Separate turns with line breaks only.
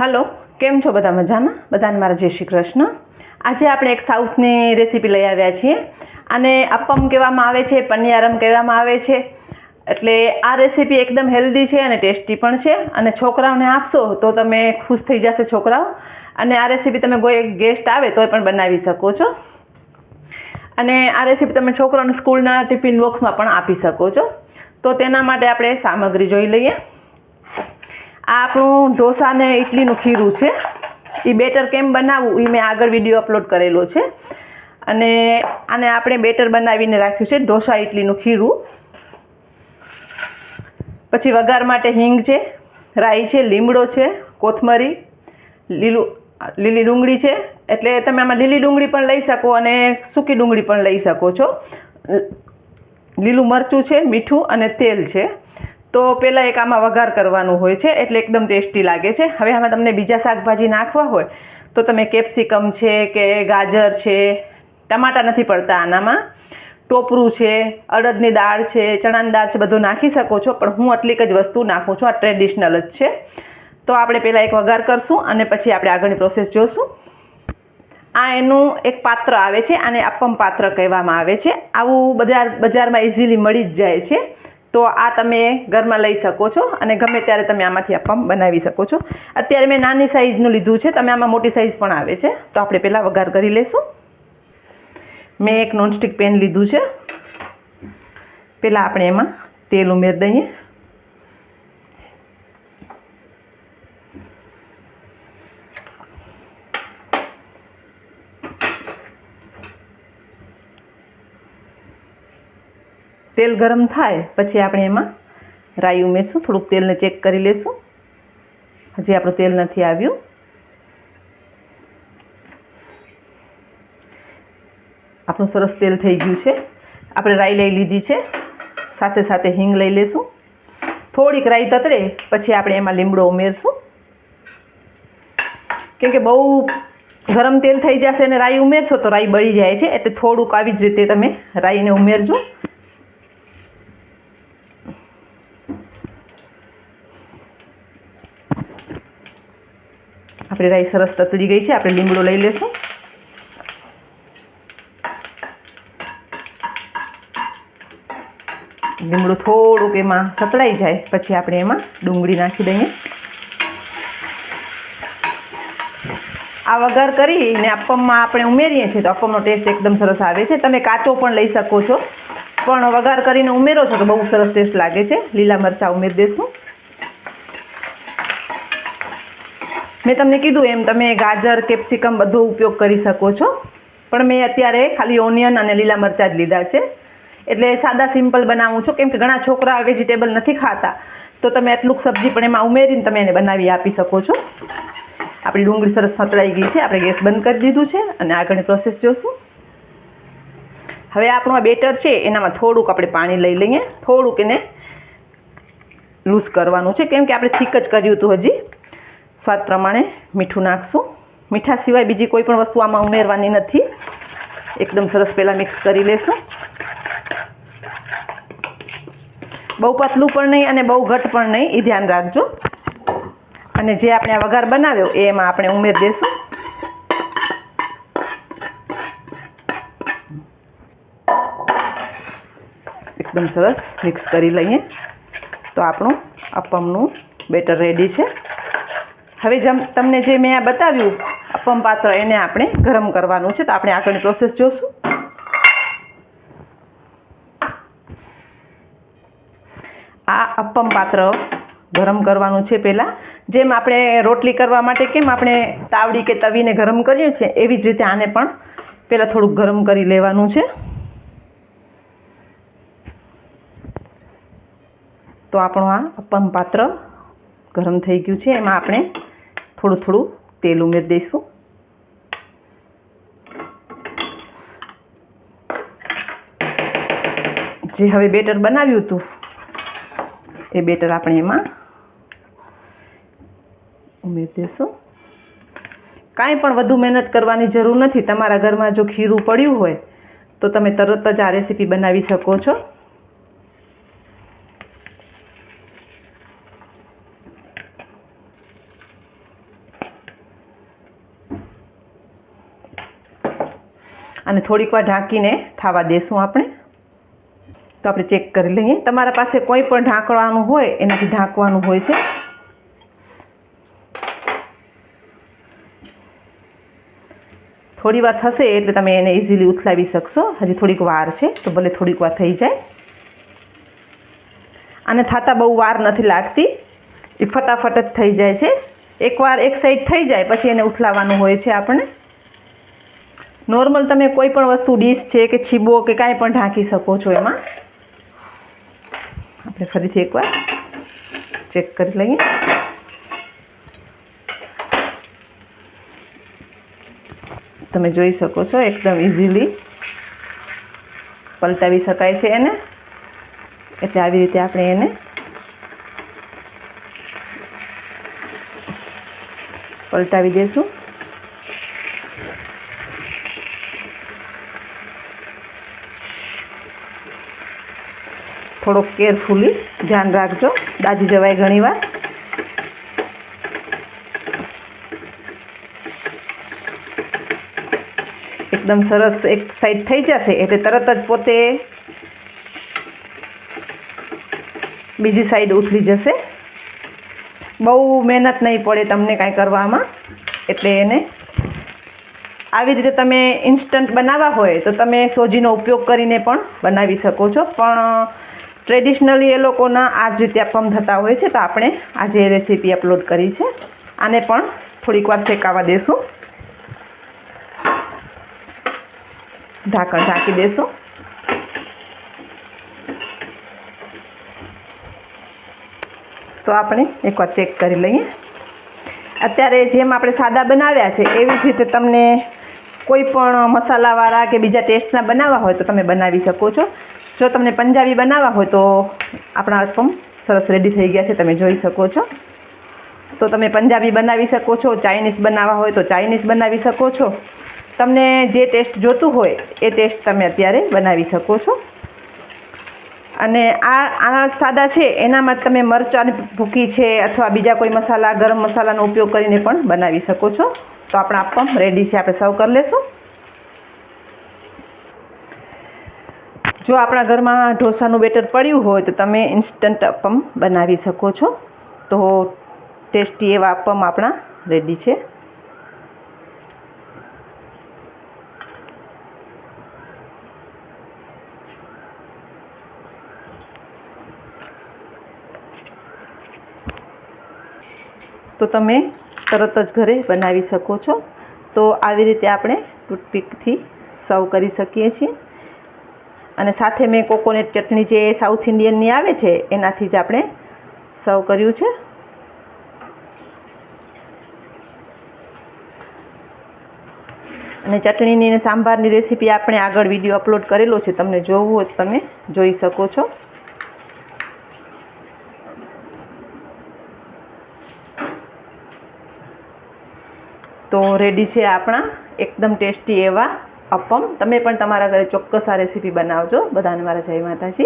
Hello, કેમ છો બધા મજામાં? બધાને મારા જય શ્રી કૃષ્ણ. આજે આપણે એક સાઉથની રેસીપી લઈ આવ્યા છીએ. અને અપમ કહેવામાં આવે છે, પનિયારમ કહેવામાં આવે છે. એટલે આ રેસીપી એકદમ હેલ્ધી છે અને ટેસ્ટી પણ છે. અને છોકરાઓને આપશો તો તમે ખુશ થઈ જશે છોકરાઓ. અને આ રેસીપી તમે કોઈ ગેસ્ટ આવે તોય પણ બનાવી શકો છો. અને આ રેસીપી તમે છોકરાઓને સ્કૂલના ટિફિન બોક્સમાં પણ આપી શકો છો. તો તેના માટે આપણે સામગ્રી જોઈ લઈએ. આ આપણું ઢોસા ને ઇડલીનું ખીરું છે. એ બેટર કેમ બનાવવું એ મેં આગળ વીડિયો અપલોડ કરેલો છે. અને આને આપણે બેટર બનાવીને રાખ્યું છે ઢોસા ઇડલીનું ખીરું. પછી વઘાર માટે હિંગ છે, રાઈ છે, લીમડો છે, કોથમરી, લીલું, લીલી ડુંગળી છે. એટલે તમે આમાં લીલી ડુંગળી પણ લઈ શકો અને સૂકી ડુંગળી પણ લઈ શકો છો. લીલું મરચું છે, મીઠું અને તેલ છે. તો પહેલાં એક આમાં વઘાર કરવાનું હોય છે, એટલે એકદમ ટેસ્ટી લાગે છે. હવે આમાં તમને બીજા શાકભાજી નાખવા હોય, તો તમે કેપ્સિકમ છે કે ગાજર છે, ટમાટા નથી પડતા આનામાં. ટોપરું છે, અડદની દાળ છે, ચણાની દાળ છે, બધું નાખી શકો છો, પણ હું આટલીક જ વસ્તુ નાખું છું, આ ટ્રેડિશનલ જ છે. તો આપણે પહેલાં એક વઘાર કરશું અને પછી આપણે આગળની પ્રોસેસ જોશું. આ એનું એક પાત્ર આવે છે, આને અપમ પાત્ર કહેવામાં આવે છે. આવું બજાર, બજારમાં ઇઝીલી મળી જ જાય છે. તો આ તમે ઘરમાં લઈ શકો છો અને ગમે ત્યારે તમે આમાંથી અપમ બનાવી શકો છો. અત્યારે મેં નાની સાઇઝનું લીધું છે, તમે આમાં મોટી સાઇઝ પણ આવે છે. તો આપણે પહેલાં વઘાર કરી લઈશું મેં એક નોનસ્ટિક પેન લીધું છે. પહેલાં આપણે એમાં તેલ ઉમેરી દઈએ. તેલ ગરમ થાય, પછી આપણે એમાં રાઈ ઉમેરશું, થોડુંક તેલને ચેક કરી લેશું. હજી આપણું તેલ નથી આવ્યું. આપણું સરસ તેલ થઈ ગયું છે. આપણે રાઈ લઈ લીધી છે. સાથે સાથે હિંગ લઈ લેશું. થોડીક રાઈ તતરે, પછી આપણે એમાં લીમડો ઉમેરશું. કેમ કે બહુ ગરમ તેલ થઈ જશે અને રાઈ ઉમેરશો તો રાઈ બળી જાય છે, એટલે થોડુંક આવી જ રીતે તમે રાઈને ઉમેરજો. આપણી રાઈ સરસ તતરી ગઈ છે. આપણે લીમડો લઈ લેશું. લીમડું થોડુંક એમાં સતળાઈ જાય. પછી આપણે એમાં ડુંગળી નાખી દઈએ. આ વઘાર કરીને અપમમાં આપણે ઉમેરીએ છીએ તો અપમનો ટેસ્ટ એકદમ સરસ આવે છે. તમે કાચો પણ લઈ શકો છો. પણ વઘાર કરીને ઉમેરો છો તો બહુ સરસ ટેસ્ટ લાગે છે. લીલા મરચાં ઉમેરી દેશું. મેં તમને કીધું એમ, તમે ગાજર, કેપ્સિકમ બધો ઉપયોગ કરી શકો છો. પણ મેં અત્યારે ખાલી ઓનિયન અને લીલા મરચાં જ લીધા છે. એટલે સાદા સિમ્પલ બનાવું છું. કેમ કે ઘણા છોકરા વેજીટેબલ નથી ખાતા. તો તમે આટલું સબ્જી પણ એમાં ઉમેરીને તમે એને બનાવી આપી શકો છો. આપણી ડુંગળી સરસ સતળાઈ ગઈ છે. આપણે ગેસ બંધ કરી દીધું છે અને આગળની પ્રોસેસ જોશું. હવે આપણું આ બેટર છે. એનામાં થોડુંક આપણે પાણી લઈ લઈએ. થોડુંક એને લૂઝ કરવાનું છે. કેમ કે આપણે થીક જ કર્યું હતું હજી. સ્વાદ પ્રમાણે મીઠું નાખશું. મીઠા સિવાય બીજી કોઈ પણ વસ્તુ આમાં ઉમેરવાની નથી. એકદમ સરસ પહેલાં મિક્સ કરી લેશું. બહુ પતલું પણ નહીં અને બહુ ઘટ પણ નહીં એ ધ્યાન રાખજો. અને જે આપણે આ વઘાર બનાવ્યો, એ એમાં આપણે ઉમેરી દઈશું એકદમ સરસ મિક્સ કરી લઈએ. તો આપણું અપમનું બેટર રેડી છે. હવે જેમ તમને જે મેં આ બતાવ્યું, અપમ પાત્ર એને આપણે ગરમ કરવાનું છે. તો આપણે આગળની પ્રોસેસ જોશું. આ અપમ પાત્ર ગરમ કરવાનું છે પહેલાં. જેમ આપણે રોટલી કરવા માટે કેમ આપણે તાવડી કે તવીને ગરમ કરીએ છીએ, એવી જ રીતે આને પણ પહેલાં થોડુંક ગરમ કરી લેવાનું છે. તો આપણું આ અપમ પાત્ર ગરમ થઈ ગયું છે. એમાં આપણે થોડું થોડું તેલ ઉમેરી દઈશું. જે હવે બેટર બનાવ્યું હતું, એ બેટર આપણે એમાં ઉમેરી દઈશું. કાંઈ પણ વધુ મહેનત કરવાની જરૂર નથી. તમારા ઘરમાં જો ખીરું પડ્યું હોય, તો તમે તરત જ આ રેસીપી બનાવી શકો છો. અને થોડીક વાર ઢાંકીને થવા દેશું આપણે. તો આપણે ચેક કરી લઈએ. તમારા પાસે કોઈ પણ ઢાંકવાનું હોય, એનાથી ઢાંકવાનું હોય છે. થોડી વાર થશે એટલે તમે એને ઇઝીલી ઉથલાવી શકશો. હજી થોડીક વાર છે, તો ભલે થોડીક વાર થઈ જાય. આને થતાં બહુ વાર નથી લાગતી. એ ફટાફટ જ થઈ જાય છે. એકવાર એક સાઈડ થઈ જાય, પછી એને ઉથલાવાનું હોય છે આપણે નોર્મલ તમે કોઈ પણ વસ્તુ ડીશ છે કે છીબો કે કાંઈ પણ ઢાંકી શકો છો એમાં. આપણે ફરીથી એકવાર ચેક કરી લઈએ. તમે જોઈ શકો છો એકદમ ઇઝીલી પલટાવી શકાય છે એને. એટલે આવી રીતે આપણે એને પલટાવી દઈશું થોડોક કેરફુલી ધ્યાન રાખજો. દાજી જવાય ઘણીવાર. એકદમ સરસ એક સાઈડ થઈ જશે, એટલે તરત જ પોતે બીજી સાઈડ ઉથલી જશે. બહુ મહેનત નહીં પડે તમને કાંઈ કરવામાં. એટલે એને આવી રીતે તમે ઇન્સ્ટન્ટ બનાવવા હોય તો તમે સોજીનો ઉપયોગ કરીને પણ બનાવી શકો છો. પણ ટ્રેડિશનલી એ લોકોના આ જ રીતે અપમ થતા હોય છે, તો આપણે આજે રેસીપી અપલોડ કરી છે. આને પણ થોડીક વાર શેકાવા દેશું. ઢાંકણ ઢાંકી દેશું. તો આપણે એકવાર ચેક કરી લઈએ. અત્યારે જેમ આપણે સાદા બનાવ્યા છે, એવી જ રીતે તમને કોઈ પણ મસાલાવાળા કે બીજા ટેસ્ટના બનાવવા હોય તો તમે બનાવી શકો છો. જો તમને પંજાબી બનાવવા હોય તો આપણા અપમ સરસ રેડી થઈ ગયા છે, તમે જોઈ શકો છો. તો તમે પંજાબી બનાવી શકો છો ચાઇનીઝ બનાવવા હોય તો ચાઇનીઝ બનાવી શકો છો. તમને જે ટેસ્ટ જોતું હોય, એ ટેસ્ટ તમે અત્યારે બનાવી શકો છો. અને આ આ સાદા છે, એનામાં તમે મરચાંની ભૂકી છે અથવા બીજા કોઈ મસાલા, ગરમ મસાલાનો ઉપયોગ કરીને પણ બનાવી શકો છો. તો આપણા આપમ રેડી છે, આપણે સર્વ કરી લેશું. જો આપણા ઘરમાં ઢોસાનું બેટર પડ્યું હોય તો તમે ઇન્સ્ટન્ટ અપમ બનાવી શકો છો. તો ટેસ્ટી એવા અપમ આપણા રેડી છે. તો તમે તરત જ ઘરે બનાવી શકો છો. તો આવી રીતે આપણે ટૂથપીકથી સર્વ કરી શકીએ છીએ. અને સાથે મેં કોકોનટ ચટણી જે સાઉથ ઇન્ડિયનની આવે છે, એનાથી જ આપણે સર્વ કર્યું છે. અને ચટણીની અને સાંભારની રેસીપી આપણે આગળ વીડિયો અપલોડ કરેલો છે, તમને જોવું હોય તમે જોઈ શકો છો. તો રેડી છે આપણા, એકદમ ટેસ્ટી એવા અપમ. તમે પણ તમારા ઘરે ચોક્કસ આ રેસીપી બનાવજો. બધાને મારા જય માતાજી.